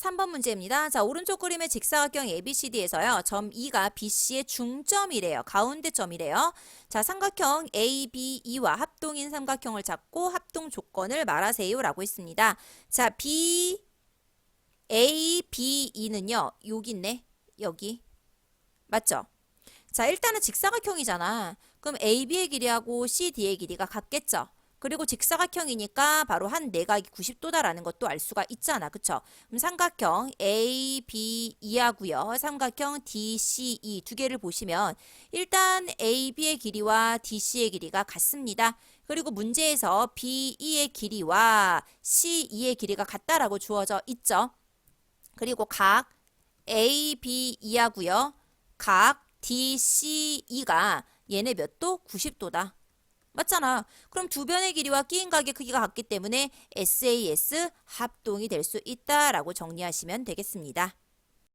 3번 문제입니다. 자, 오른쪽 그림의 직사각형 ABCD에서요. 점 E가 BC의 중점이래요. 가운데 점이래요. 자, 삼각형 ABE와 합동인 삼각형을 잡고 합동 조건을 말하세요라고 했습니다. 자, B ABE는요. 여기 있네. 여기. 맞죠? 자, 일단은 직사각형이잖아. 그럼 AB의 길이하고 CD의 길이가 같겠죠? 그리고 직사각형이니까 바로 한 내각이 90도다라는 것도 알 수가 있잖아. 그쵸? 그럼 삼각형 ABE하고요. 삼각형 DCE 두 개를 보시면 일단 AB의 길이와 DC의 길이가 같습니다. 그리고 문제에서 BE의 길이와 CE의 길이가 같다라고 주어져 있죠. 그리고 각 ABE하고요. 각 DCE가 얘네 몇 도? 90도다. 맞잖아. 그럼 두 변의 길이와 끼인 각의 크기가 같기 때문에 SAS 합동이 될 수 있다라고 정리하시면 되겠습니다.